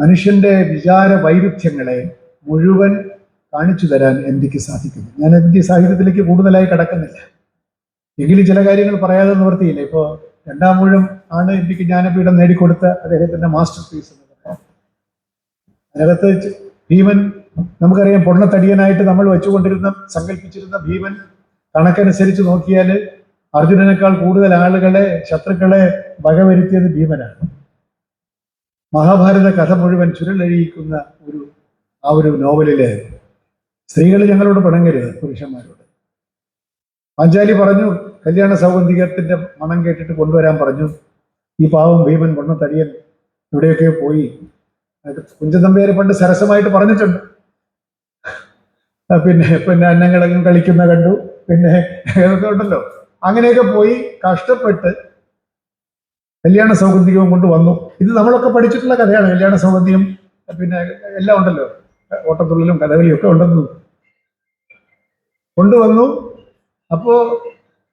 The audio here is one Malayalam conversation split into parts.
മനുഷ്യന്റെ വിചാര വൈരുദ്ധ്യങ്ങളെ മുഴുവൻ കാണിച്ചു തരാൻ എന്തിക്ക് സാധിക്കുന്നു? ഞാൻ എന്തി സാഹിത്യത്തിലേക്ക് കൂടുതലായി കടക്കുന്നില്ല. എങ്കിലും ചില കാര്യങ്ങൾ പറയാതെ നിവർത്തിയില്ല. ഇപ്പോൾ രണ്ടാം മുഴുവൻ ആണ് എന്തിക്ക് ഡിക്ക് ജ്ഞാനപീഠം നേടിക്കൊടുത്ത അദ്ദേഹത്തിന്റെ മാസ്റ്റർ പീസ് അതിനകത്ത് ച- ഭീമൻ നമുക്കറിയാം പൊണ്ണത്തടിയനായിട്ട് നമ്മൾ വെച്ചുകൊണ്ടിരുന്ന സങ്കല്പിച്ചിരുന്ന ഭീമൻ കണക്കനുസരിച്ച് നോക്കിയാൽ അർജുനനേക്കാൾ കൂടുതൽ ആളുകളെ ശത്രുക്കളെ വകവരുത്തിയത് ഭീമനാണ്. മഹാഭാരത കഥ മുഴുവൻ ചുരുളഴിയിക്കുന്ന ഒരു ആ ഒരു നോവലിൽ സ്ത്രീകൾ ഞങ്ങളോട് പിണങ്ങരുത് പുരുഷന്മാരോട്. പഞ്ചാലി പറഞ്ഞു കല്യാണ സൗഗന്ധികത്തിന്റെ മണം കേട്ടിട്ട് കൊണ്ടുവരാൻ പറഞ്ഞു. ഈ പാവം ഭീമൻ കൊണ്ണ തടിയൻ ഇവിടെയൊക്കെ പോയി. കുഞ്ചതമ്പേര് പണ്ട് സരസമായിട്ട് പറഞ്ഞിട്ടുണ്ട്. പിന്നെ പിന്നെ അന്നങ്ങളെങ്കിലും കളിക്കുന്ന കണ്ടു. പിന്നെ ഉണ്ടല്ലോ. അങ്ങനെയൊക്കെ പോയി കഷ്ടപ്പെട്ട് കല്യാണ സൗഗന്ധികവും കൊണ്ട് വന്നു. ഇത് നമ്മളൊക്കെ പഠിച്ചിട്ടുള്ള കഥയാണ്. കല്യാണ സൗഗന്ധികം പിന്നെ എല്ലാം ഉണ്ടല്ലോ. ഓട്ടത്തുള്ളിലും കഥകളിയും ഒക്കെ ഉണ്ടെന്ന് കൊണ്ടുവന്നു. അപ്പോ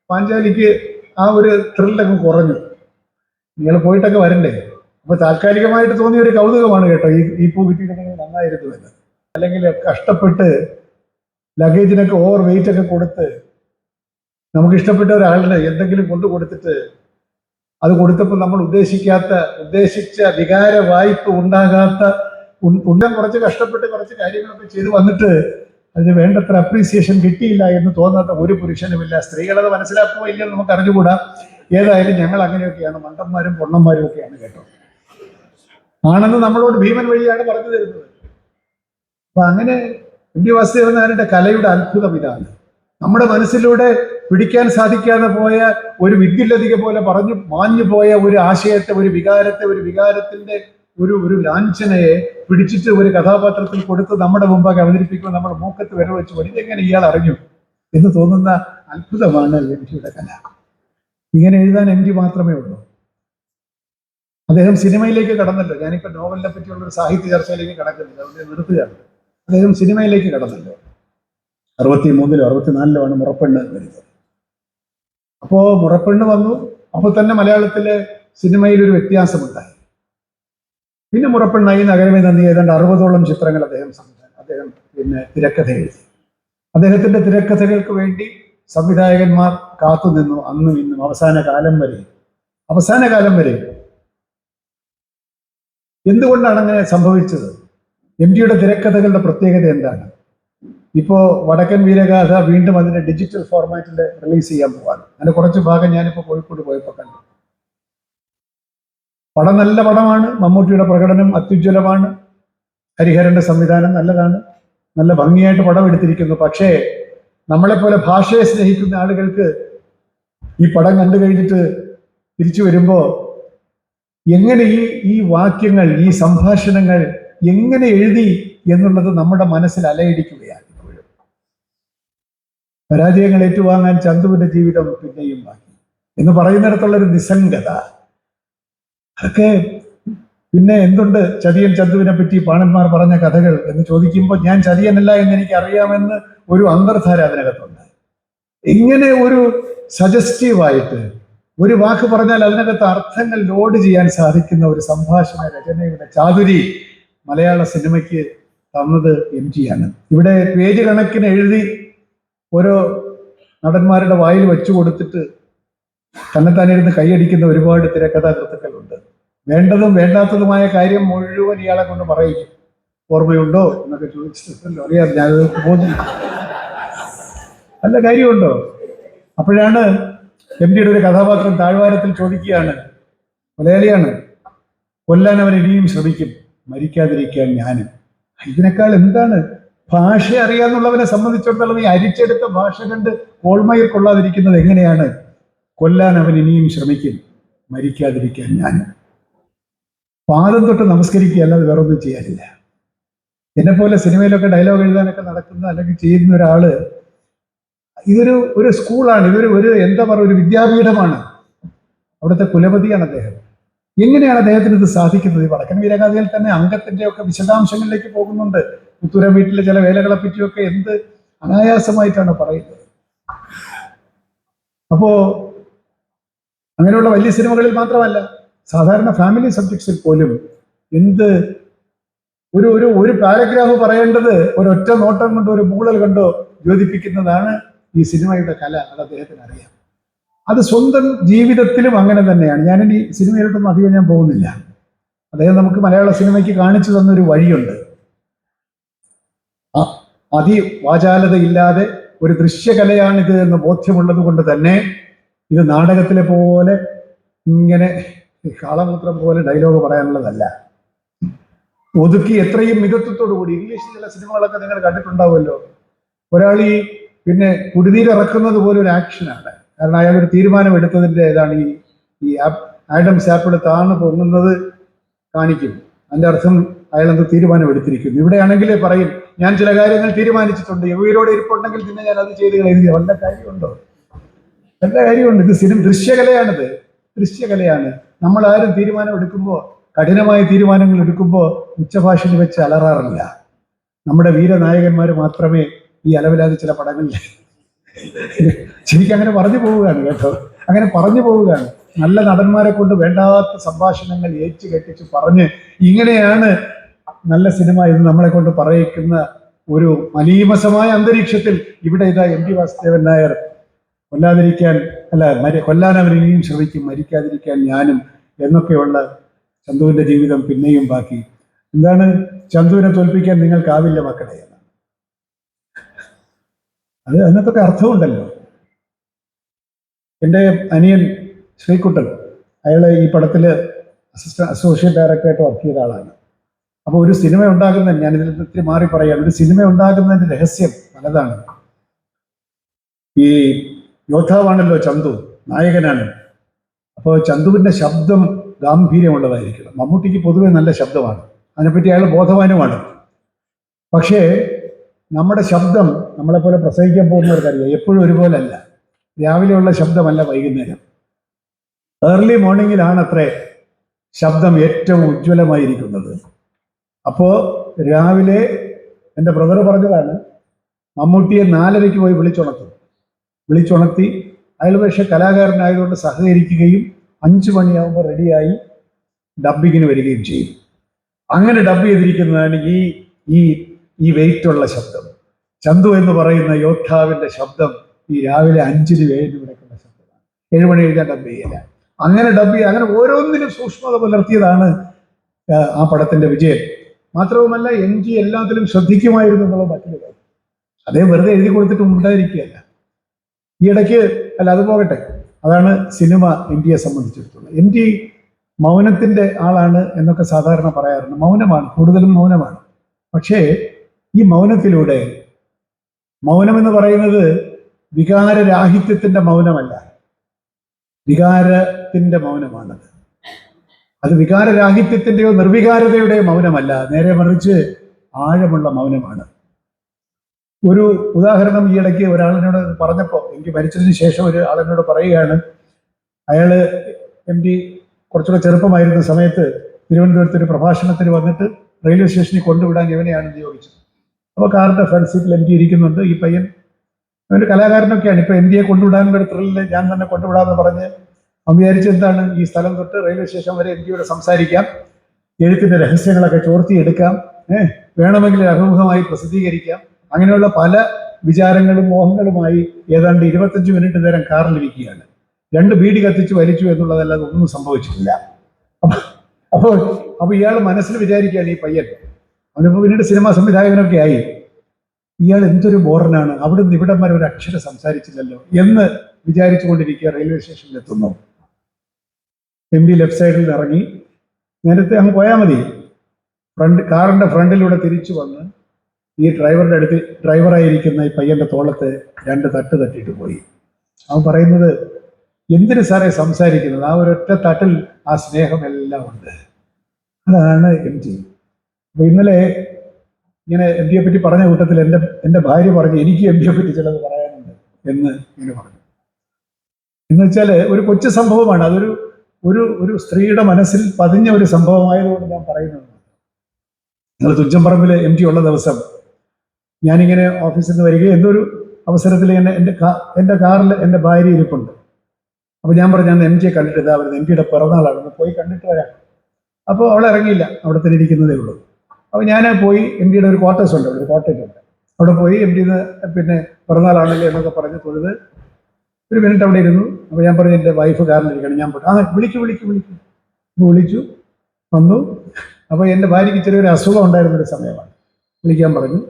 പാഞ്ചാലിക്ക് ആ ഒരു ത്രില്ലൊക്കെ കുറഞ്ഞു. നിങ്ങൾ പോയിട്ടൊക്കെ വരണ്ടേ? അപ്പൊ താൽക്കാലികമായിട്ട് തോന്നിയ ഒരു കൗതുകമാണ് കേട്ടോ ഈ ഈ പൂ കിട്ടിയിട്ടുണ്ടെങ്കിൽ നന്നായിരുന്നു എന്ന്. അല്ലെങ്കിൽ കഷ്ടപ്പെട്ട് ലഗേജിനൊക്കെ ഓവർ വെയിറ്റ് ഒക്കെ കൊടുത്ത് നമുക്ക് ഇഷ്ടപ്പെട്ട ഒരാളുടെ എന്തെങ്കിലും കൊണ്ടു കൊടുത്തിട്ട് അത് കൊടുത്തപ്പോൾ നമ്മൾ ഉദ്ദേശിക്കാത്ത ഉദ്ദേശിച്ച വികാര വായ്പ ഉണ്ടാകാത്ത ഉണ്ടെ. കുറച്ച് കഷ്ടപ്പെട്ട് കുറച്ച് കാര്യങ്ങളൊക്കെ ചെയ്തു വന്നിട്ട് അതിന് വേണ്ടത്ര അപ്രീസിയേഷൻ കിട്ടിയില്ല എന്ന് തോന്നാത്ത ഒരു പുരുഷനുമില്ല. സ്ത്രീകളത് മനസ്സിലാക്കുമോ ഇല്ലെന്ന് നമുക്ക് അറിഞ്ഞുകൂടാ. ഏതായാലും ഞങ്ങൾ അങ്ങനെയൊക്കെയാണ്. മണ്ടന്മാരും പൊണ്ണന്മാരും ഒക്കെയാണ് കേട്ടോ. ആണെന്ന് നമ്മളോട് ഭീമൻ വഴിയാണ് പറഞ്ഞു തരുന്നത്. അപ്പൊ അങ്ങനെ എം പി വാസുദേവനാരുടെ കലയുടെ അത്ഭുതം ഇതാണ്. നമ്മുടെ മനസ്സിലൂടെ പിടിക്കാൻ സാധിക്കാതെ പോയ ഒരു വിദ്യുല്ലതിക പോലെ പറഞ്ഞു മാഞ്ഞു പോയ ഒരു ആശയത്തെ ഒരു വികാരത്തെ ഒരു വികാരത്തിന്റെ ഒരു ഒരു ലാഞ്ചനയെ പിടിച്ചിട്ട് ഒരു കഥാപാത്രത്തിൽ കൊടുത്ത് നമ്മുടെ മുമ്പാകെ അവതരിപ്പിക്കുമ്പോൾ നമ്മുടെ മൂക്കത്ത് വിരൽ വെച്ച് ഇതെങ്ങനെ ഇയാൾ അറിഞ്ഞു എന്ന് തോന്നുന്ന അത്ഭുതമാണ് എം ജിയുടെ കല. ഇങ്ങനെ എഴുതാൻ എം ജി മാത്രമേ ഉള്ളൂ. അദ്ദേഹം സിനിമയിലേക്ക് കടന്നല്ലോ. ഞാനിപ്പോ നോവലിനെ പറ്റിയുള്ള ഒരു സാഹിത്യ ചർച്ചയിലേക്ക് കടക്കുന്നില്ല. അതുകൊണ്ട് നിർത്തുകയാണ്. അദ്ദേഹം സിനിമയിലേക്ക് കടന്നല്ലോ. അറുപത്തി മൂന്നിലോ അറുപത്തിനാലിലോ ആണ് മുറപ്പെണ്ണ് വരുന്നത്. അപ്പോ മുറപ്പെണ്ണ് വന്നു. അപ്പോൾ തന്നെ മലയാളത്തിലെ സിനിമയിൽ ഒരു വ്യത്യാസമുണ്ടായി. പിന്നെ മുറപ്പെണ്ണായി നഗരമേ നന്ദി. ഏതാണ്ട് അറുപതോളം ചിത്രങ്ങൾ അദ്ദേഹം സംവിധാനം അദ്ദേഹം പിന്നെ തിരക്കഥ എഴുതി. അദ്ദേഹത്തിന്റെ തിരക്കഥകൾക്ക് വേണ്ടി സംവിധായകന്മാർ കാത്തുനിന്നു അന്നും ഇന്നും അവസാന കാലം വരെ. അവസാന കാലം വരെ. എന്തുകൊണ്ടാണ് അങ്ങനെ സംഭവിച്ചത്? എം ഡിയുടെ തിരക്കഥകളുടെ പ്രത്യേകത എന്താണ്? ഇപ്പോ വടക്കൻ വീരഗാഥ വീണ്ടും അതിന്റെ ഡിജിറ്റൽ ഫോർമാറ്റിൽ റിലീസ് ചെയ്യാൻ പോവാണ്. അതിന് കുറച്ച് ഭാഗം ഞാനിപ്പോൾ കോഴിക്കോട് പോയപ്പോൾ കണ്ടു. പടം നല്ല പടമാണ്. മമ്മൂട്ടിയുടെ പ്രകടനം അത്യുജ്വലമാണ്. ഹരിഹരന്റെ സംവിധാനം നല്ലതാണ്. നല്ല ഭംഗിയായിട്ട് പടം എടുത്തിരിക്കുന്നു. പക്ഷേ നമ്മളെപ്പോലെ ഭാഷയെ സ്നേഹിക്കുന്ന ആളുകൾക്ക് ഈ പടം കണ്ടു കഴിഞ്ഞിട്ട് തിരിച്ചു വരുമ്പോൾ എങ്ങനെ ഈ ഈ വാക്യങ്ങൾ ഈ സംഭാഷണങ്ങൾ എങ്ങനെ എഴുതി എന്നുള്ളത് നമ്മുടെ മനസ്സിൽ അലയടിക്കുകയാണ്. പരാജയങ്ങൾ ഏറ്റുവാങ്ങാൻ ചന്തുവിന്റെ ജീവിതം പിന്നെയും ബാക്കി. എന്ന് പറയുന്നിടത്തുള്ള ഒരു നിസ്സംഗത. അതൊക്കെ പിന്നെ എന്തുണ്ട് ചതിയൻ ചന്തുവിനെ പറ്റി പാണന്മാർ പറഞ്ഞ കഥകൾ എന്ന് ചോദിക്കുമ്പോൾ ഞാൻ ചതിയനല്ല എന്ന് എനിക്ക് അറിയാമെന്ന് ഒരു അന്തർധാര അതിനകത്തുണ്ട്. ഇങ്ങനെ ഒരു സജസ്റ്റീവായിട്ട് ഒരു വാക്ക് പറഞ്ഞാൽ അതിനകത്ത് അർത്ഥങ്ങൾ ലോഡ് ചെയ്യാൻ സാധിക്കുന്ന ഒരു സംഭാഷണ രചനയുടെ ചാതുരി മലയാള സിനിമയ്ക്ക് തന്നത് എം ജിയാണ്. ഇവിടെ പേജ് കണക്കിന് എഴുതി ഓരോ നടന്മാരുടെ വായിൽ വെച്ചു കൊടുത്തിട്ട് തന്നെത്താനിരുന്ന് കൈയടിക്കുന്ന ഒരുപാട് തിരക്കഥാകൃത്തുക്കളുണ്ട്. വേണ്ടതും വേണ്ടാത്തതുമായ കാര്യം മുഴുവൻ ഇയാളെ കൊണ്ട് പറയിക്കും. ഓർമ്മയുണ്ടോ? എന്നൊക്കെ ചോദിച്ചിട്ടുണ്ടല്ലോ അറിയാം ഞാനത് ബോധി നല്ല കാര്യമുണ്ടോ? അപ്പോഴാണ് എം ഡിയുടെ ഒരു കഥാപാത്രം താഴ്വാരത്തിൽ ചോദിക്കുകയാണ്. മലയാളിയാണ് കൊല്ലാൻ അവൻ ഇനിയും ശ്രമിക്കും. മരിക്കാതിരിക്കാൻ ഞാനും. ഇതിനേക്കാൾ എന്താണ് ഭാഷ അറിയാന്നുള്ളവനെ സംബന്ധിച്ചിടത്തോളം ഈ അരിച്ചെടുത്ത ഭാഷ കണ്ട് കോൾമയിൽ കൊള്ളാതിരിക്കുന്നത് എങ്ങനെയാണ്? കൊല്ലാൻ അവൻ ഇനിയും ശ്രമിക്കും. മരിക്കാതിരിക്കാൻ ഞാൻ. പാദം തൊട്ട് നമസ്കരിക്കുക അല്ലാതെ വേറെ ഒന്നും ചെയ്യാനില്ല. എന്നെ പോലെ സിനിമയിലൊക്കെ ഡയലോഗ് എഴുതാനൊക്കെ നടക്കുന്ന അല്ലെങ്കിൽ ചെയ്യുന്ന ഒരാൾ ഇതൊരു ഒരു സ്കൂളാണ്. ഇതൊരു ഒരു എന്താ പറയുക ഒരു വിദ്യാപീഠമാണ്. അവിടുത്തെ കുലപതിയാണ് അദ്ദേഹം. എങ്ങനെയാണ് അദ്ദേഹത്തിന് ഇത് സാധിക്കുന്നത്? ഈ വടക്കൻ വീരഗാഥയിൽ തന്നെ അംഗത്തിന്റെ ഒക്കെ വിശദാംശങ്ങളിലേക്ക് പോകുന്നുണ്ട്. പുത്തൂര വീട്ടിലെ ചില വേലകളെ പറ്റിയൊക്കെ എന്ത് അനായാസമായിട്ടാണ് പറയുന്നത്. അപ്പോ അങ്ങനെയുള്ള വലിയ സിനിമകളിൽ മാത്രമല്ല സാധാരണ ഫാമിലി സബ്ജക്ട്സിൽ പോലും എന്ത് ഒരു ഒരു ഒരു പാരഗ്രാഫ് പറയേണ്ടത് ഒരൊറ്റ നോട്ടം കൊണ്ടോ ഒരു മൂളൽ കണ്ടോ യോജിപ്പിക്കുന്നതാണ് ഈ സിനിമയുടെ കല അത് അദ്ദേഹത്തിന് അറിയാം. അത് സ്വന്തം ജീവിതത്തിലും അങ്ങനെ തന്നെയാണ്. ഞാനിനി സിനിമയിലോട്ടൊന്നും അധികം ഞാൻ പോകുന്നില്ല. അദ്ദേഹം നമുക്ക് മലയാള സിനിമയ്ക്ക് കാണിച്ചു തന്നൊരു വഴിയുണ്ട്. അതിവാചാലതയില്ലാതെ ഒരു ദൃശ്യകലയാണിത് എന്ന് ബോധ്യമുള്ളത് കൊണ്ട് തന്നെ ഇത് നാടകത്തിലെ പോലെ ഇങ്ങനെ കാളമൂത്രം പോലെ ഡയലോഗ് പറയാനുള്ളതല്ല. ഒതുക്കി എത്രയും മിതത്വത്തോടു കൂടി ഇംഗ്ലീഷിൽ ചില സിനിമകളൊക്കെ നിങ്ങൾ കണ്ടിട്ടുണ്ടാവുമല്ലോ. ഒരാൾ ഈ പിന്നെ കുടിനീരിറക്കുന്നത് പോലെ ഒരു ആക്ഷനാണ്. കാരണം അയാൾ ഒരു തീരുമാനം എടുത്തതിന്റെ ഏതാണ് ഈ ഈ ആപ്പിൾ താണു പൊങ്ങുന്നത് കാണിക്കും. അതിന്റെ അർത്ഥം അയാൾ എന്ത് തീരുമാനം എടുത്തിരിക്കുന്നു. ഇവിടെയാണെങ്കിൽ പറയും ഞാൻ ചില കാര്യങ്ങൾ തീരുമാനിച്ചിട്ടുണ്ട്. ഉയരോടെ ഇരിപ്പുണ്ടെങ്കിൽ പിന്നെ ഞാൻ അത് ചെയ്ത് കളയുന്നില്ല. വല്ല കാര്യമുണ്ടോ? വല്ല കാര്യമുണ്ട്. ഇത് സിനിമ ദൃശ്യകലയാണിത്. ദൃശ്യകലയാണ്. നമ്മൾ ആരും തീരുമാനം എടുക്കുമ്പോൾ കഠിനമായ തീരുമാനങ്ങൾ എടുക്കുമ്പോൾ ഉച്ചഭാഷയിൽ വെച്ച് അലറാറില്ല. നമ്മുടെ വീരനായകന്മാർ മാത്രമേ ഈ അലവിലാതെ ചില പടങ്ങളിൽ ശരിക്കും അങ്ങനെ പറഞ്ഞു പോവുകയാണ് കേട്ടോ. അങ്ങനെ പറഞ്ഞു പോവുകയാണ്. നല്ല നടന്മാരെ കൊണ്ട് വേണ്ടാത്ത സംഭാഷണങ്ങൾ ഏച്ചു കെട്ടിച്ച് പറഞ്ഞ് ഇങ്ങനെയാണ് നല്ല സിനിമ എന്ന് നമ്മളെ കൊണ്ട് പറയിക്കുന്ന ഒരു മലീമസമായ അന്തരീക്ഷത്തിൽ ഇവിടെ ഇതാ എം ടി വാസുദേവൻ നായർ. കൊല്ലാതിരിക്കാൻ അല്ല മരി കൊല്ലാൻ അവൻ ഇനിയും ശ്രമിക്കും മരിക്കാതിരിക്കാൻ ഞാനും എന്നൊക്കെയുള്ള ചന്തുവിന്റെ ജീവിതം പിന്നെയും ബാക്കി. എന്താണ്? ചന്തുവിനെ തോൽപ്പിക്കാൻ നിങ്ങൾക്കാവില്ല മക്കളെ അത് അതിനകത്തൊക്കെ അർത്ഥമുണ്ടല്ലോ. എന്റെ അനിയൻ ശ്രീകുട്ടൻ. അയാൾ ഈ പടത്തിൽ അസിസ്റ്റന്റ് അസോസിയേറ്റ് ഡയറക്ടറായിട്ട് വർക്ക് ചെയ്ത ആളാണ്. അപ്പോൾ ഒരു സിനിമ ഉണ്ടാകുന്ന ഇതിൽ നിന്ന് മാറി പറയാം ഒരു സിനിമ ഉണ്ടാകുന്നതിന്റെ രഹസ്യം പലതാണ്. ഈ യോദ്ധാവാണല്ലോ ചന്തു നായകനാണ്. അപ്പോൾ ചന്തുവിന്റെ ശബ്ദം ഗാംഭീര്യമുള്ളതായിരിക്കണം. മമ്മൂട്ടിക്ക് പൊതുവെ നല്ല ശബ്ദമാണ്. അതിനെപ്പറ്റി അയാൾ ബോധവാനുമാണ്. പക്ഷേ നമ്മുടെ ശബ്ദം നമ്മളെപ്പോലെ പ്രസംഗിക്കാൻ പോകുന്നവർക്കറിയാം. എപ്പോഴും ഒരുപോലെ അല്ല രാവിലെയുള്ള ശബ്ദമല്ല വൈകുന്നേരം. ഏർലി മോർണിംഗിലാണ് അത്രേ ശബ്ദം ഏറ്റവും ഉജ്ജ്വലമായിരിക്കുന്നത്. അപ്പോൾ രാവിലെ എന്റെ ബ്രദർ പറഞ്ഞതാണ് മമ്മൂട്ടിയെ നാലരയ്ക്ക് പോയി വിളിച്ചുണർത്തും. വിളിച്ചുണർത്തി അയാൾ പക്ഷേ കലാകാരനായതുകൊണ്ട് സഹകരിക്കുകയും അഞ്ചു മണിയാകുമ്പോൾ റെഡിയായി ഡബ്ബിങ്ങിന് വരികയും ചെയ്യും. അങ്ങനെ ഡബ് ചെയ്തിരിക്കുന്നതാണ് ഈ ഈ ഈ വെയിറ്റുള്ള ശബ്ദം. ചന്തു എന്ന് പറയുന്ന യോദ്ധാവിന്റെ ശബ്ദം ഈ രാവിലെ അഞ്ചിന് വേണ്ടി കിടക്കുന്ന ശബ്ദമാണ്. ഏഴുമണി കഴിഞ്ഞാൽ ഡബ് ചെയ്യില്ല അങ്ങനെ ഡബ് അങ്ങനെ ഓരോന്നിനും സൂക്ഷ്മത പുലർത്തിയതാണ് ആ, ആ പടത്തിന്റെ വിജയം. മാത്രവുമല്ല എം ജി എല്ലാത്തിലും ശ്രദ്ധിക്കുമായിരുന്നു എന്നുള്ള മറ്റൊരു കാര്യം അതേ വെറുതെ എഴുതി കൊടുത്തിട്ട് ഉണ്ടായിരിക്കുകയല്ല. ഈ ഇടയ്ക്ക് അല്ല അത് പോകട്ടെ. അതാണ് സിനിമ എം ജിയെ സംബന്ധിച്ചിടത്തോളം. എം ജി മൗനത്തിന്റെ ആളാണ് എന്നൊക്കെ സാധാരണ പറയാറുണ്ട്. മൗനമാണ് കൂടുതലും മൗനമാണ്. പക്ഷേ ഈ മൗനത്തിലൂടെ മൗനം എന്ന് പറയുന്നത് വികാരരാഹിത്യത്തിന്റെ മൗനമല്ല. വികാരത്തിന്റെ മൗനമാണത്. അത് വികാരരാഹിത്യത്തിന്റെയോ നിർവികാരതയുടെയോ മൗനമല്ല. നേരെ മറിച്ച് ആഴമുള്ള മൗനമാണ്. ഒരു ഉദാഹരണം ഈ ഇടയ്ക്ക് ഒരാളിനോട് പറഞ്ഞപ്പോൾ എനിക്ക് മരിച്ചതിന് ശേഷം ഒരു ആളിനോട് പറയുകയാണ് അയാൾ എം ഡി കുറച്ചുകൂടെ ചെറുപ്പമായിരുന്ന സമയത്ത് തിരുവനന്തപുരത്ത് ഒരു പ്രഭാഷണത്തിന് വന്നിട്ട് റെയിൽവേ സ്റ്റേഷനിൽ കൊണ്ടുവിടാൻ ഇവനെയാണ് നിയോഗിച്ചത്. അപ്പോൾ കാറിന്റെ ഫ്രണ്ട് സീറ്റിൽ എം ഡി ഇരിക്കുന്നുണ്ട്. ഈ പയ്യൻ അവന്റെ കലാകാരനൊക്കെയാണ്. ഇപ്പൊ എം ഡിയെ കൊണ്ടുവിടാനുള്ള ഒരു ത്രില്ലിൽ ഞാൻ തന്നെ കൊണ്ടുവിടാമെന്ന് പറഞ്ഞ് എന്താണ് ഈ സ്ഥലം തൊട്ട് റെയിൽവേ സ്റ്റേഷൻ വരെ എം സംസാരിക്കാം. എഴുത്തിന്റെ രഹസ്യങ്ങളൊക്കെ ചോർത്തിയെടുക്കാം. ഏഹ് വേണമെങ്കിൽ അഭിമുഖമായി പ്രസിദ്ധീകരിക്കാം. അങ്ങനെയുള്ള പല വിചാരങ്ങളും മോഹങ്ങളുമായി ഏതാണ്ട് ഇരുപത്തഞ്ച് മിനിറ്റ് നേരം കാറിലിരിക്കുകയാണ്. രണ്ട് ബീഡി കത്തിച്ച് വലിച്ചു എന്നുള്ളതല്ലാതെ ഒന്നും സംഭവിച്ചിട്ടില്ല. അപ്പോൾ അപ്പോൾ അപ്പൊ ഇയാൾ മനസ്സിൽ വിചാരിക്കുകയാണ് ഈ പയ്യൻ. അവനിപ്പോ പിന്നീട് സിനിമാ സംവിധായകനൊക്കെ ആയി. ഇയാൾ എന്തൊരു ബോറനാണ്? അവിടെ നിന്ന് ഇവിടം വരെ ഒരു അക്ഷരം സംസാരിച്ചില്ലല്ലോ എന്ന് വിചാരിച്ചുകൊണ്ടിരിക്കുക റെയിൽവേ സ്റ്റേഷനിൽ എത്തുന്നു. എം ബി ലെഫ്റ്റ് സൈഡിൽ ഇറങ്ങി. നേരത്തെ അങ്ങ് പോയാൽ മതി. ഫ്രണ്ട് കാറിന്റെ ഫ്രണ്ടിലൂടെ തിരിച്ചു വന്ന് ഈ ഡ്രൈവറുടെ അടുത്ത് ഡ്രൈവറായിരിക്കുന്ന ഈ പയ്യന്റെ തോളത്ത് രണ്ട് തട്ട് തട്ടിയിട്ട് പോയി. അവൻ പറയുന്നത് എന്തിനു സാറേ സംസാരിക്കുന്നത്? ആ ഒരൊറ്റ തട്ടിൽ ആ സ്നേഹം എല്ലാം ഉണ്ട്. അതാണ് എം ജി അപ്പൊ ഇന്നലെ ഇങ്ങനെ എം ഡിയെ പറ്റി പറഞ്ഞ കൂട്ടത്തിൽ എന്റെ എന്റെ ഭാര്യ പറഞ്ഞു എനിക്ക് എം ഡിയെ പറ്റി ചിലത് പറയാനുണ്ട് എന്ന് ഇങ്ങനെ പറഞ്ഞു. എന്ന് വെച്ചാൽ ഒരു കൊച്ചു സംഭവമാണ്. അതൊരു ഒരു ഒരു സ്ത്രീയുടെ മനസ്സിൽ പതിഞ്ഞ ഒരു സംഭവമായതുകൊണ്ട് ഞാൻ പറയുന്നത്. നിങ്ങൾ തുഞ്ചമ്പറമ്പിൽ എം ടി ഉള്ള ദിവസം ഞാനിങ്ങനെ ഓഫീസിൽ നിന്ന് വരികയും എന്തൊരു അവസരത്തിൽ ഇങ്ങനെ എന്റെ കാ- എന്റെ കാറിൽ എന്റെ ഭാര്യ ഇരിപ്പുണ്ട്. അപ്പോൾ ഞാൻ പറഞ്ഞു ഞാൻ എം ജിയെ കണ്ടിട്ട് ഇതാ വരുന്നത്. എം ജിയുടെ പിറന്നാളാണ്. പോയി കണ്ടിട്ട് വരാം. അപ്പോൾ അവൾ ഇറങ്ങിയില്ല. അവിടെ തന്നെ ഇരിക്കുന്നതേ ഉള്ളൂ. അപ്പോൾ ഞാൻ പോയി എം ഡിയുടെ ഒരു ക്വാർട്ടേഴ്സ് ഉണ്ട് ഒരു ക്വാർട്ടേഴ്സ് ഉണ്ട്. അവിടെ പോയി എം ഡിന്ന് പിന്നെ പിറന്നാളാണല്ലേ എന്നൊക്കെ പറഞ്ഞ് തൊഴുത് ഒരു മിനിറ്റ് അവിടെ ഇരുന്നു. അപ്പോൾ ഞാൻ പറഞ്ഞു എന്റെ വൈഫ് കാറിലിരിക്കണം ഞാൻ പറഞ്ഞു ആ വിളിച്ചു വിളിച്ചു വിളിച്ചു. വിളിച്ചു വന്നു. അപ്പോൾ എന്റെ ഭാര്യയ്ക്ക് ചെറിയൊരു അസുഖം ഉണ്ടായിരുന്ന ഒരു സമയമാണ്. വിളിക്കാൻ പറഞ്ഞു.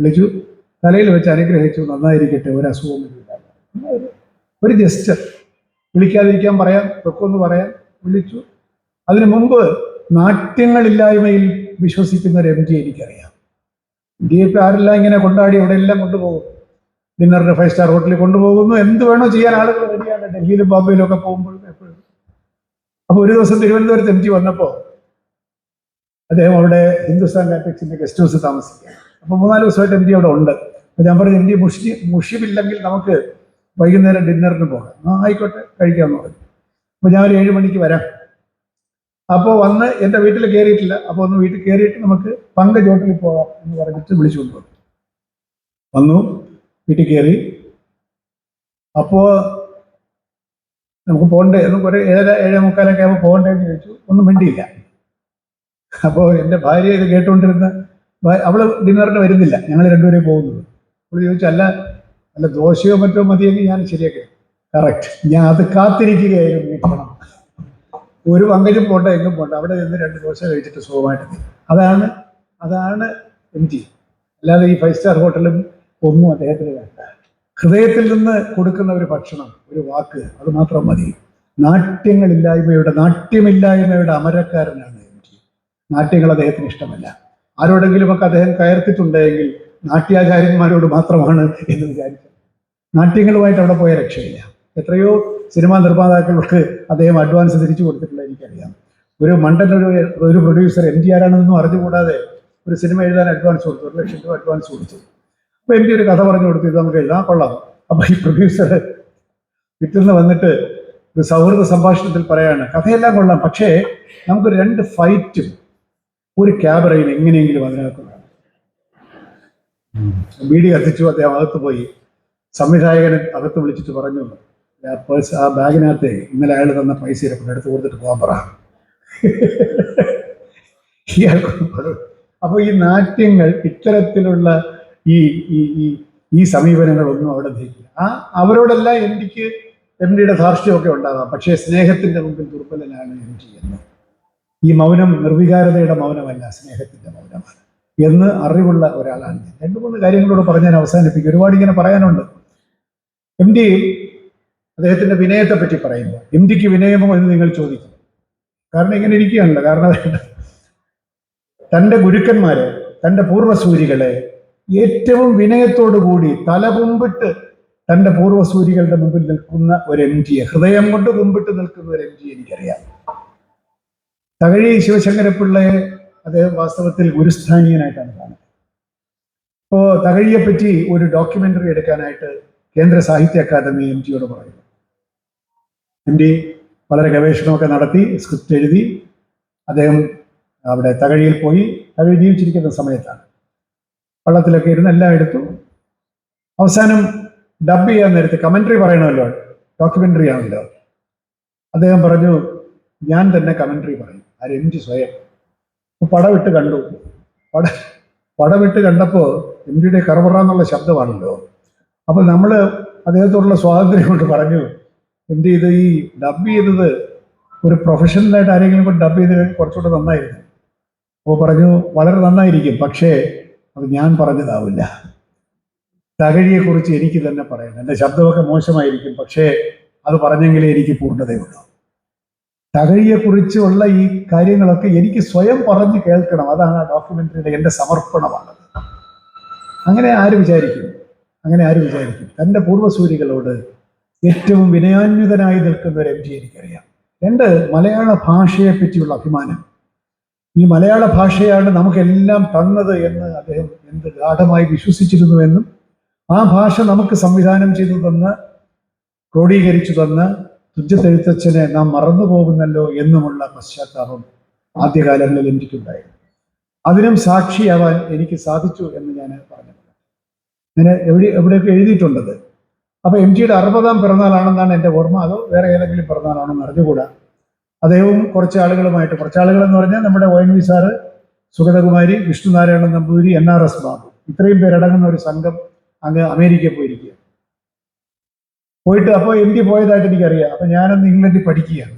വിളിച്ചു. തലയിൽ വെച്ച് അനുഗ്രഹിച്ചു നന്നായിരിക്കട്ടെ ഒരു അസുഖം ഇല്ല. ഒരു- ജസ്റ്റർ ജസ്റ്റ് വിളിക്കാതിരിക്കാൻ പറയാം വെക്കൊന്ന് പറയാം. വിളിച്ചു. അതിനു മുമ്പ് നാട്യങ്ങളില്ലായ്മയിൽ വിശ്വസിക്കുന്ന ഒരു എം ജി എനിക്കറിയാം. പി ആരെല്ലാം ഇങ്ങനെ കൊണ്ടാടി അവിടെ എല്ലാം കൊണ്ടുപോകും? ഡിന്നറിന് ഫൈവ് സ്റ്റാർ ഹോട്ടലിൽ കൊണ്ടുപോകുന്നു. എന്ത് വേണോ ചെയ്യാൻ ആളുകൾ റെഡിയാണ് ഡൽഹിയിലും ബോംബെയിലും ഒക്കെ പോകുമ്പോഴും എപ്പോഴും. അപ്പോൾ ഒരു ദിവസം തിരുവനന്തപുരത്ത് എം ജി വന്നപ്പോൾ അദ്ദേഹം അവിടെ ഹിന്ദുസ്ഥാൻ ലാറ്റക്സിന്റെ ഗസ്റ്റ് ഹൗസ് താമസിക്കുക അപ്പോൾ മൂന്നാൽ ദിവസമായിട്ട് എം ജി അവിടെ ഉണ്ട്. അപ്പോൾ ഞാൻ പറഞ്ഞു എം ജി മുഷി മുഷിവില്ലെങ്കിൽ നമുക്ക് വൈകുന്നേരം ഡിന്നറിന് പോകാം. ആ ആയിക്കോട്ടെ കഴിക്കാമെന്ന് പറഞ്ഞു. അപ്പോൾ ഞാൻ ഒരു ഏഴ് മണിക്ക് വരാം. അപ്പോൾ വന്ന് എന്റെ വീട്ടിൽ കയറിയിട്ടില്ല അപ്പോൾ ഒന്ന് വീട്ടിൽ കയറിയിട്ട് നമുക്ക് പങ്ക ചോട്ടിൽ പോകാം എന്ന് പറഞ്ഞിട്ട് വിളിച്ചു കൊണ്ടുവന്നു. വന്നു വീട്ടിൽ കയറി അപ്പോൾ നമുക്ക് പോകണ്ടേ ഒരു ഏഴര ഏഴേ മുക്കാലൊക്കെ ആകുമ്പോൾ പോകണ്ടേ എന്ന് ചോദിച്ചു. ഒന്നും മിണ്ടിയില്ല. അപ്പോൾ എന്റെ ഭാര്യ ഇത് കേട്ടുകൊണ്ടിരുന്ന അവൾ ഡിന്നറിന് വരുന്നില്ല. ഞങ്ങൾ രണ്ടുപേരെയും പോകുന്നത്. അവൾ ചോദിച്ചു അല്ല അല്ല ദോശയോ മറ്റോ മതിയെങ്കിൽ ഞാൻ ശരിയാക്കി കറക്റ്റ് ഞാൻ അത് കാത്തിരിക്കുകയായിരുന്നു വീട്ടണം ഒരു പങ്കജും പോട്ടെ എങ്ങും പോട്ടെ അവിടെ നിന്ന് രണ്ട് ദോശ കഴിച്ചിട്ട് സുഖമായിട്ട് അതാണ് അതാണ് എം ജി അല്ലാതെ ഈ ഫൈവ് സ്റ്റാർ ഹോട്ടലും ഒന്നും അദ്ദേഹത്തിന് വേണ്ട. ഹൃദയത്തിൽ നിന്ന് കൊടുക്കുന്ന ഒരു ഭക്ഷണം ഒരു വാക്ക് അത് മാത്രം മതി. നാട്യങ്ങളില്ലായ്മയുടെ നാട്യമില്ലായ്മയുടെ അമരക്കാരനാണ് എം ജി നാട്യങ്ങൾ അദ്ദേഹത്തിന് ഇഷ്ടമല്ല. ആരോടെങ്കിലുമൊക്കെ അദ്ദേഹം കയർത്തിട്ടുണ്ടെങ്കിൽ നാട്യാചാര്യന്മാരോട് മാത്രമാണ് എന്ന് വിചാരിച്ചത്. നാട്യങ്ങളുമായിട്ട് അവിടെ പോയ രക്ഷയില്ല. എത്രയോ സിനിമാ നിർമ്മാതാക്കൾക്ക് അദ്ദേഹം അഡ്വാൻസ് തിരിച്ചു കൊടുത്തിട്ടുള്ള എനിക്കറിയാം. ഒരു മണ്ടൻ ഒരു ഒരു പ്രൊഡ്യൂസർ എം ടി ആരാണെന്നൊന്നും അറിഞ്ഞുകൂടാതെ ഒരു സിനിമ എഴുതാൻ അഡ്വാൻസ് കൊടുത്തു ഒരു ലക്ഷം രൂപ അഡ്വാൻസ് കൊടുത്തു. അപ്പോൾ എം ടി ഒരു കഥ പറഞ്ഞു കൊടുത്തു ഇത് നമുക്ക് എഴുതാം കൊള്ളാം. അപ്പോൾ ഈ പ്രൊഡ്യൂസർ വിറ്റിന്ന് വന്നിട്ട് ഒരു സൗഹൃദ സംഭാഷണത്തിൽ പറയാണ് കഥയെല്ലാം കൊള്ളാം പക്ഷേ നമുക്ക് രണ്ട് ഫൈറ്റും ഒരു ക്യാബറയിൽ എങ്ങനെയെങ്കിലും അതിനകത്ത് വേണം ബീഡി കത്തിച്ചു അദ്ദേഹം അകത്ത് പോയി. സംവിധായകനെ അകത്ത് വിളിച്ചിട്ട് പറഞ്ഞു. പേഴ്സ് ആ ബാഗിനകത്ത് ഇന്നലെ അയാൾ തന്ന പൈസ ഇരിപ്പുണ്ട്. എടുത്ത് കൊടുത്തിട്ട് പോകാൻ പറ. അപ്പോൾ ഈ നാട്യങ്ങൾ ഇത്തരത്തിലുള്ള ഈ ഈ ഈ സമീപനങ്ങളൊന്നും അവിടെ ധരിക്കില്ല ആ അവരോടെല്ലാം എം ഡിക്ക് എം ഡിയുടെ ധാർഷ്ട്യമൊക്കെ ഉണ്ടാകാം. പക്ഷേ സ്നേഹത്തിന്റെ മുമ്പിൽ ദുർബലനാണ് എം ജി എന്ന്. ഈ മൗനം നിർവികാരതയുടെ മൗനമല്ല സ്നേഹത്തിന്റെ മൗനമാണ്. എന്ന് അറിവുള്ള ഒരാളാണ് രണ്ട് മൂന്ന് കാര്യങ്ങളോട് പറഞ്ഞാൽ അവസാനിപ്പിക്കും. ഒരുപാട് ഇങ്ങനെ പറയാനുണ്ട്. എം ഡി അദ്ദേഹത്തിന്റെ വിനയത്തെ പറ്റി പറയുന്നു. ഇന്ത്യയ്ക്ക് വിനയമോ എന്ന് നിങ്ങൾ ചോദിക്കും കാരണം ഇങ്ങനെ ഇരിക്കുകയാണല്ലോ. കാരണം തന്റെ ഗുരുക്കന്മാരെ തന്റെ പൂർവസൂരികളെ ഏറ്റവും വിനയത്തോടുകൂടി തല കുമ്പിട്ട് തന്റെ പൂർവസൂരികളുടെ മുമ്പിൽ നിൽക്കുന്ന ഒരു എം ജിയെ ഹൃദയം കൊണ്ട് കുമ്പിട്ട് നിൽക്കുന്ന ഒരു എം ജി എനിക്കറിയാം. തകഴി ശിവശങ്കരപ്പിള്ളയെ അദ്ദേഹം വാസ്തവത്തിൽ ഗുരുസ്ഥാനീയനായിട്ടാണ് കാണുന്നത്. ഇപ്പോൾ തകഴിയെ പറ്റി ഒരു ഡോക്യുമെന്ററി എടുക്കാനായിട്ട് കേന്ദ്ര സാഹിത്യ അക്കാദമി എം ജിയോട് പറയുന്നു. എം ഡി വളരെ ഗവേഷണമൊക്കെ നടത്തി സ്ക്രിപ്റ്റ് എഴുതി അദ്ദേഹം അവിടെ തകഴിയിൽ പോയി തകഴി ജീവിച്ചിരിക്കുന്ന സമയത്താണ്. വള്ളത്തിലൊക്കെ ഇരുന്ന് എല്ലാം എടുത്തു. അവസാനം ഡബ് ചെയ്യാൻ നേരത്തെ കമൻട്രി പറയണമല്ലോ ഡോക്യുമെന്ററി ആണല്ലോ. അദ്ദേഹം പറഞ്ഞു ഞാൻ തന്നെ കമൻട്രി പറയും ആര് എം ജി സ്വയം പടവിട്ട് കണ്ടു. പട പടവിട്ട് കണ്ടപ്പോൾ എം ജിയുടെ കറവറ എന്നുള്ള ശബ്ദമാണല്ലോ. അപ്പോൾ നമ്മൾ അദ്ദേഹത്തോടുള്ള സ്വാതന്ത്ര്യം കൊണ്ട് പറഞ്ഞു എം ചെയ്ത്? ഈ ഡബ് ചെയ്തത് ഒരു പ്രൊഫഷണലായിട്ട് ആരെങ്കിലും കൂടെ ഡബ് ചെയ്ത് കുറച്ചുകൂടെ നന്നായിരുന്നു അപ്പോൾ പറഞ്ഞു വളരെ നന്നായിരിക്കും. പക്ഷേ അത് ഞാൻ പറഞ്ഞതാവില്ല. തകഴിയെക്കുറിച്ച് എനിക്ക് തന്നെ പറയണം എന്റെ ശബ്ദമൊക്കെ മോശമായിരിക്കും. പക്ഷേ അത് പറഞ്ഞെങ്കിലേ എനിക്ക് പൂർണതയുള്ളൂ. തകഴിയെക്കുറിച്ചുള്ള ഈ കാര്യങ്ങളൊക്കെ എനിക്ക് സ്വയം പറഞ്ഞ് കേൾക്കണം. അതാണ് ആ ഡോക്യുമെന്ററിയുടെ എന്റെ സമർപ്പണമാണത്. അങ്ങനെ ആര് വിചാരിക്കും? അങ്ങനെ ആര് വിചാരിക്കും? തന്റെ പൂർവസൂരികളോട് ഏറ്റവും വിനയാന്വിതനായി നിൽക്കുന്ന ഒരു എം ജി എനിക്കറിയാം. രണ്ട് മലയാള ഭാഷയെ പറ്റിയുള്ള അഭിമാനം. ഈ മലയാള ഭാഷയാണ് നമുക്കെല്ലാം തന്നത് എന്ന് അദ്ദേഹം എന്ത് ഗാഠമായി വിശ്വസിച്ചിരുന്നുവെന്നും ആ ഭാഷ നമുക്ക് സംവിധാനം ചെയ്തു തന്ന് ക്രോഡീകരിച്ചു തന്ന് തുഞ്ചത്തെഴുത്തച്ഛനെ നാം മറന്നു പോകുന്നല്ലോ എന്നുമുള്ള പശ്ചാത്താപം ആദ്യകാലങ്ങളിൽ എനിക്കുണ്ടായിരുന്നു. അതിനും സാക്ഷിയാവാൻ എനിക്ക് സാധിച്ചു എന്ന് ഞാൻ പറഞ്ഞിട്ടുണ്ട്. ഞാൻ എവിടെ എവിടെയൊക്കെ എഴുതിയിട്ടുണ്ടത്? അപ്പൊ എം ജിയുടെ അറുപതാം പിറന്നാളാണെന്നാണ് എന്റെ ഓർമ്മ. അതോ വേറെ ഏതെങ്കിലും പിറന്നാളാണെന്ന് അറിഞ്ഞുകൂടാ? അദ്ദേഹവും കുറച്ച് ആളുകളുമായിട്ട് കുറച്ച് ആളുകൾ എന്ന് പറഞ്ഞാൽ നമ്മുടെ O N V sir Sugathakumari Vishnunarayanan Namboothiri N R S Babu. ഇത്രയും പേരടങ്ങുന്ന ഒരു സംഘം അങ്ങ് അമേരിക്കയിൽ പോയിരിക്കുക പോയിട്ട് അപ്പോൾ എം ഡി പോയതായിട്ട് എനിക്കറിയാം. അപ്പൊ ഞാനൊന്ന് ഇംഗ്ലണ്ടിൽ പഠിക്കുകയാണ്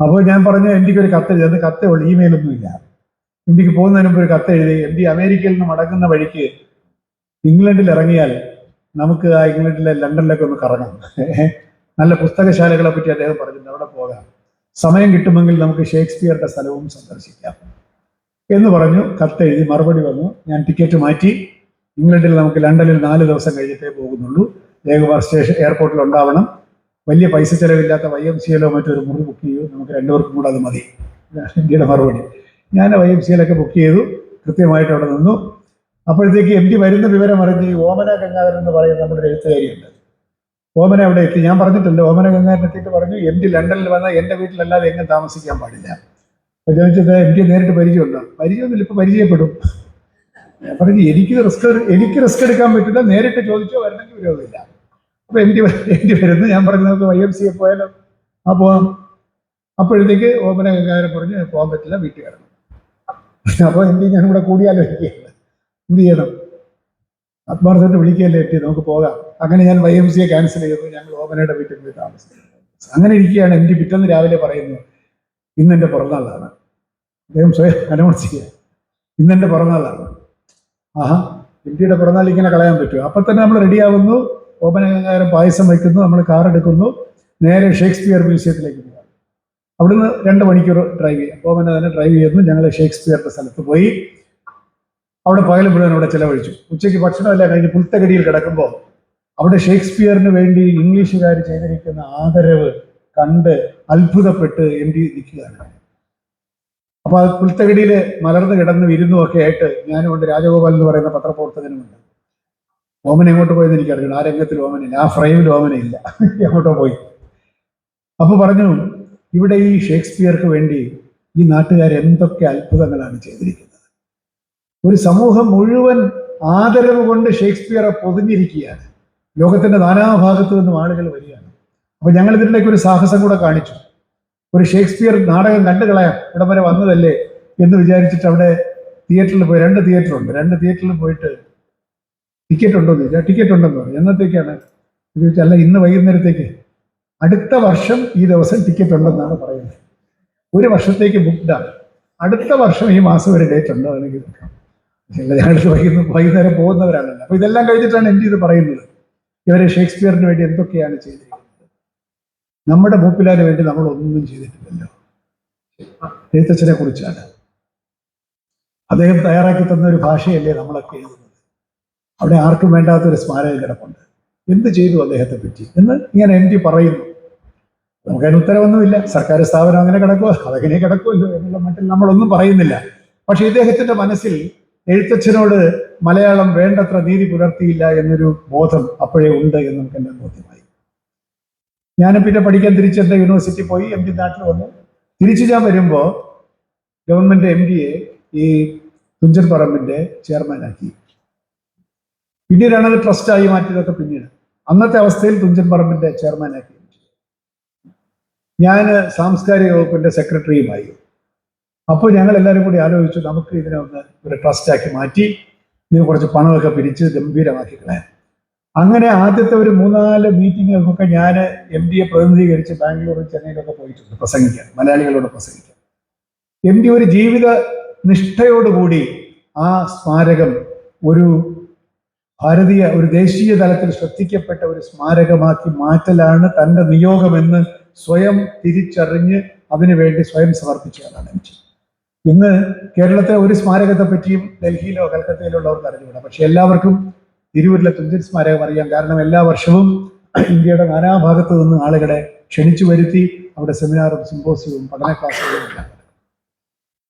അപ്പോൾ ഞാൻ പറഞ്ഞു എം ഡിക്ക് ഒരു കത്ത് എഴുതി. അത് കത്തേ ഉള്ളൂ ഇമെയിലൊന്നും ഇല്ല. എം ഡിക്ക് പോകുന്നതിന് മുമ്പ് ഒരു കത്ത് എഴുതി. എം ഡി അമേരിക്കയിൽ നിന്ന് മടങ്ങുന്ന വഴിക്ക് ഇംഗ്ലണ്ടിൽ ഇറങ്ങിയാൽ നമുക്ക് ആ ഇംഗ്ലണ്ടിലെ ലണ്ടനിലൊക്കെ ഒന്ന് കറങ്ങാം. നല്ല പുസ്തകശാലകളെ പറ്റി അദ്ദേഹം പറഞ്ഞിട്ടുണ്ട്. അവിടെ പോകാം. സമയം കിട്ടുമെങ്കിൽ നമുക്ക് ഷേക്സ്പിയറുടെ സ്ഥലവും സന്ദർശിക്കാം. എന്ന് പറഞ്ഞു. കത്തെഴുതി മറുപടി വന്നു. ഞാൻ ടിക്കറ്റ് മാറ്റി. ഇംഗ്ലണ്ടിൽ നമുക്ക് ലണ്ടനിൽ നാല് ദിവസം കഴിഞ്ഞിട്ടേ പോകുന്നുള്ളൂ. ജയകുമാർ സ്റ്റേഷൻ എയർപോർട്ടിൽ ഉണ്ടാവണം. വലിയ പൈസ ചെലവില്ലാത്ത വൈ എം സി എല്ലോ മറ്റൊരു മുറി ബുക്ക് ചെയ്യൂ. നമുക്ക് രണ്ടുപേർക്കും കൂടെ അത് മതി. ഇന്ത്യയുടെ മറുപടി. ഞാൻ വൈ എം സി എല്ലൊക്കെ ബുക്ക് ചെയ്തു. കൃത്യമായിട്ട് അവിടെ നിന്നു. അപ്പോഴത്തേക്ക് എം ടി വരുന്ന വിവരം അറിഞ്ഞ് ഈ ഓമന ഗംഗാധരൻ എന്ന് പറയുന്ന നമ്മുടെ ഒരു എഴുത്തുകാരിയുണ്ട്. ഓമന അവിടെ എത്തി. ഞാൻ പറഞ്ഞിട്ടുണ്ട് ഓമന ഗംഗാധരൻ എത്തിയിട്ട് പറഞ്ഞു എം ടി ലണ്ടനിൽ വന്നാൽ എന്റെ വീട്ടിലല്ലാതെ എങ്ങും താമസിക്കാൻ പാടില്ല. അപ്പോൾ ചോദിച്ചത് എം ടി നേരിട്ട് പരിചയമുണ്ടോ? പരിചയമൊന്നുമില്ല ഇപ്പൊ പരിചയപ്പെടും. ഞാൻ പറഞ്ഞു എനിക്ക് റിസ്ക് എനിക്ക് റിസ്ക് എടുക്കാൻ പറ്റില്ല നേരിട്ട് ചോദിച്ചോ വരണമെങ്കിൽ വിരോധമില്ല. അപ്പോൾ എം ടി എം ടി വരുന്നു. ഞാൻ പറഞ്ഞു നമുക്ക് വൈ എം സിയെ പോയാലോ? ആ പോവാം. അപ്പോഴത്തേക്ക് ഓമന ഗംഗാധരൻ പറഞ്ഞു പോകാൻ പറ്റില്ല വീട്ടിൽ കിടന്നു. അപ്പോൾ എം ടി ഞാൻ ഇവിടെ കൂടിയാലോചിക്കുകയാണ്. എന്ത് ചെയ്യണം? ആത്മാർത്ഥമായിട്ട് വിളിക്കുകയല്ലേ എത്തി നമുക്ക് പോകാം. അങ്ങനെ ഞാൻ വൈ എം സിയെ ക്യാൻസൽ ചെയ്തു. ഞങ്ങൾ ഓമനയുടെ വീട്ടിൽ പോയി താമസിച്ചു അങ്ങനെ ഇരിക്കുകയാണ് എനിക്ക് പിറ്റേന്ന് രാവിലെ പറയുന്നു. ഇന്ന് എന്റെ പിറന്നാളാണ്. അദ്ദേഹം സ്വയം അനൗൺസ് ചെയ്യുക ഇന്ന് എന്റെ പിറന്നാളാണ്. ആഹാ ഇന്ത്യയുടെ പിറന്നാൾ ഇങ്ങനെ കളയാൻ പറ്റുമോ? അപ്പം തന്നെ നമ്മൾ റെഡിയാവുന്നു ഓപ്പനകാരം പായസം വയ്ക്കുന്നു. നമ്മൾ കാർ എടുക്കുന്നു. നേരെ ഷേക്സ്പിയർ മ്യൂസിയത്തിലേക്ക് പോകാം. അവിടുന്ന് രണ്ട് മണിക്കൂർ ഡ്രൈവ് ചെയ്യാം. ഓമന തന്നെ ഡ്രൈവ് ചെയ്യുന്നു. ഞങ്ങൾ ഷേക്സ്പിയറിന്റെ സ്ഥലത്ത് പോയി. അവിടെ പകൽ മുഴുവൻ അവിടെ ചെലവഴിച്ചു. ഉച്ചയ്ക്ക് ഭക്ഷണമല്ല കഴിഞ്ഞ് പുൽത്തകടിയിൽ കിടക്കുമ്പോൾ അവിടെ ഷേക്സ്പിയറിന് വേണ്ടി ഇംഗ്ലീഷുകാർ ചെയ്തിരിക്കുന്ന ആദരവ് കണ്ട് അത്ഭുതപ്പെട്ട് എം ടി നിൽക്കുകയാണ് അപ്പൊ ആ പുൽത്തകടിയിൽ മലർന്നു കിടന്ന് വിരുന്നും ഒക്കെ ആയിട്ട് ഞാനും ഉണ്ട്. രാജഗോപാൽ എന്ന് പറയുന്ന പത്രപ്രവർത്തകനുമുണ്ട്. ഓമൻ എങ്ങോട്ട് പോയെന്ന് എനിക്കറിയണം ആ രംഗത്തിൽ ഓമനില്ല. ആ ഫ്രെയിമിൽ ഓമനയില്ല എങ്ങോട്ടോ പോയി. അപ്പൊ പറഞ്ഞു ഇവിടെ ഈ ഷേക്സ്പിയർക്ക് വേണ്ടി ഈ നാട്ടുകാർ എന്തൊക്കെ അത്ഭുതങ്ങളാണ് ചെയ്തിരിക്കുന്നത്? ഒരു സമൂഹം മുഴുവൻ ആദരവ് കൊണ്ട് ഷേക്സ്പിയറെ പൊതിഞ്ഞിരിക്കുകയാണ്. ലോകത്തിന്റെ നാനാഭാഗത്തു നിന്നും ആളുകൾ വരികയാണ്. അപ്പൊ ഞങ്ങൾ ഇതിനിടയ്ക്ക് ഒരു സാഹസം കൂടെ കാണിച്ചു. ഒരു ഷേക്സ്പിയർ നാടകം കണ്ടു കളയാം ഇവിടെ വരെ വന്നതല്ലേ എന്ന് വിചാരിച്ചിട്ട് അവിടെ തിയേറ്ററിൽ പോയി രണ്ട് തിയേറ്റർ ഉണ്ട് രണ്ട് തിയേറ്ററിൽ പോയിട്ട് ടിക്കറ്റ് ഉണ്ടോ എന്ന് ടിക്കറ്റ് ഉണ്ടെന്ന് പറഞ്ഞു. എന്നത്തേക്കാണ്? അല്ല ഇന്ന് വൈകുന്നേരത്തേക്ക്. അടുത്ത വർഷം ഈ ദിവസം ടിക്കറ്റ് ഉണ്ടെന്നാണ് പറയുന്നത്. ഒരു വർഷത്തേക്ക് ബുക്ക്ഡാണ് അടുത്ത വർഷം ഈ മാസം ഒരു ഡേറ്റ് ഉണ്ടോ നോക്കാം പക്ഷേ ഞങ്ങൾ വൈകുന്ന വൈകുന്നേരം പോകുന്നവരാണല്ലോ. അപ്പൊ ഇതെല്ലാം കഴിഞ്ഞിട്ടാണ് എന്റെ ഇത് പറയുന്നത്? ഇവരെ ഷേക്സ്പിയറിന് വേണ്ടി എന്തൊക്കെയാണ് ചെയ്തിരിക്കുന്നത്? നമ്മുടെ മൂപ്പിലാന് വേണ്ടി നമ്മൾ ഒന്നും ചെയ്തിട്ടില്ലല്ലോ. എഴുത്തച്ഛനെ കുറിച്ചാണ്. അദ്ദേഹം തയ്യാറാക്കി തന്ന ഒരു ഭാഷയല്ലേ നമ്മളൊക്കെ എഴുതുന്നത്. അവിടെ ആർക്കും വേണ്ടാത്ത ഒരു സ്മാരകം കിടപ്പുണ്ട്. എന്ത് ചെയ്തു അദ്ദേഹത്തെ പറ്റി? എന്ന് ഇങ്ങനെ എം ടി പറയുന്നു. നമുക്കതിന് ഉത്തരവൊന്നുമില്ല. സർക്കാർ സ്ഥാപനം അങ്ങനെ കിടക്കുമോ? അതങ്ങനെ കിടക്കുമല്ലോ എന്നുള്ള മട്ടിൽ നമ്മളൊന്നും പറയുന്നില്ല. പക്ഷെ ഇദ്ദേഹത്തിന്റെ മനസ്സിൽ എഴുത്തച്ഛനോട് മലയാളം വേണ്ടത്ര നീതി പുലർത്തിയില്ല എന്നൊരു ബോധം അപ്പോഴേ ഉണ്ട് എന്ന് നമുക്ക് എന്റെ ബോധ്യമായി. ഞാൻ പിന്നെ പഠിക്കാൻ തിരിച്ച് യൂണിവേഴ്സിറ്റി പോയി എം പി നാട്ടിൽ വന്നു. തിരിച്ചു ഞാൻ വരുമ്പോൾ ഗവൺമെന്റ് എം ഡിയെ ഈ തുഞ്ചൻ പറമ്പിന്റെ ചെയർമാനാക്കി പിന്നീടാണ് അത് ട്രസ്റ്റായി മാറ്റിയതൊക്കെ പിന്നീട്. അന്നത്തെ അവസ്ഥയിൽ തുഞ്ചൻ പറമ്പിന്റെ ചെയർമാനാക്കി ഞാൻ സാംസ്കാരിക വകുപ്പിന്റെ സെക്രട്ടറിയുമായി അപ്പോൾ ഞങ്ങൾ എല്ലാവരും കൂടി ആലോചിച്ചു നമുക്ക് ഇതിനെ ഒന്ന് ഒരു ട്രസ്റ്റാക്കി മാറ്റി ഇതിന് കുറച്ച് പണമൊക്കെ പിരിച്ച് ഗംഭീരമാക്കി കളയാം അങ്ങനെ ആദ്യത്തെ ഒരു മൂന്നാൽ മീറ്റിങ്ങുകൾക്കൊക്കെ ഞാൻ എം ഡിയെ പ്രതിനിധീകരിച്ച് ബാംഗ്ലൂർ ചെന്നൈയിലൊക്കെ പോയിട്ടുണ്ട് പ്രസംഗിക്കാൻ മലയാളികളോട് പ്രസംഗിക്കാൻ. എം ഡി ഒരു ജീവിത നിഷ്ഠയോടുകൂടി ആ സ്മാരകം ഒരു ഭാരതീയ ഒരു ദേശീയ തലത്തിൽ ശ്രദ്ധിക്കപ്പെട്ട ഒരു സ്മാരകമാക്കി മാറ്റലാണ് തന്റെ നിയോഗമെന്ന് സ്വയം തിരിച്ചറിഞ്ഞ് അതിനുവേണ്ടി സ്വയം സമർപ്പിച്ചതാണ് എം ജി ഇന്ന് കേരളത്തെ ഒരു സ്മാരകത്തെ പറ്റിയും ഡൽഹിയിലോ കൽക്കത്തയിലുള്ളവർക്ക് അറിഞ്ഞുകൂടാ. പക്ഷെ എല്ലാവർക്കും തിരൂരിലെ തുഞ്ചൻ സ്മാരകം അറിയാം. കാരണം എല്ലാ വർഷവും ഇന്ത്യയുടെ നാനാഭാഗത്തു നിന്ന് ആളുകളെ ക്ഷണിച്ചു വരുത്തി അവിടെ സെമിനാറും സിമ്പോസിയവും പഠന ക്ലാസ്സുകളും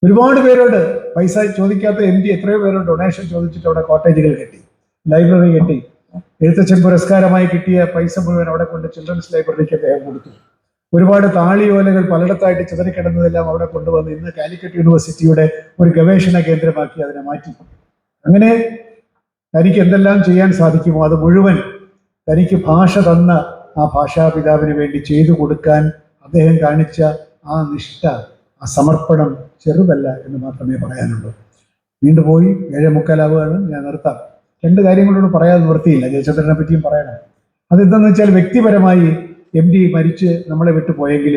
ഒരുപാട് പേരോട് പൈസ ചോദിക്കാത്ത എം പി എത്രയോ പേരോട് ഡൊണേഷൻ ചോദിച്ചിട്ട് അവിടെ കോട്ടേജുകൾ കെട്ടി ലൈബ്രറി കെട്ടി. എഴുത്തച്ഛൻ പുരസ്കാരമായി കിട്ടിയ പൈസ മുഴുവൻ അവിടെ കൊണ്ട് ചിൽഡ്രൻസ് ലൈബ്രറിക്ക് അദ്ദേഹം കൊടുത്തു. ഒരുപാട് താളിയോലകൾ പലയിടത്തായിട്ട് ചിതറിക്കിടന്നതെല്ലാം അവിടെ കൊണ്ടുവന്ന് ഇന്ന് കാലിക്കറ്റ് യൂണിവേഴ്സിറ്റിയുടെ ഒരു ഗവേഷണ കേന്ദ്രമാക്കി അതിനെ മാറ്റി. അങ്ങനെ തനിക്ക് എന്തെല്ലാം ചെയ്യാൻ സാധിക്കുമോ? അത് മുഴുവൻ തനിക്ക് ഭാഷ തന്ന ആ ഭാഷാപിതാവിന് വേണ്ടി ചെയ്തു കൊടുക്കാൻ അദ്ദേഹം കാണിച്ച ആ നിഷ്ഠ ആ സമർപ്പണം ചെറുതല്ല എന്ന് മാത്രമേ പറയാനുള്ളൂ. നീണ്ടുപോയി ഏഴേ മുക്കാലാവുകയാണ് ഞാൻ നിർത്താം. രണ്ട് കാര്യങ്ങളോട് പറയാതെ നിർത്തിയില്ല ജയചന്ദ്രനെ പറ്റിയും പറയണം. അതെന്താണെന്ന് വെച്ചാൽ വ്യക്തിപരമായി എം ഡി മരിച്ച് നമ്മളെ വിട്ടു പോയെങ്കിലും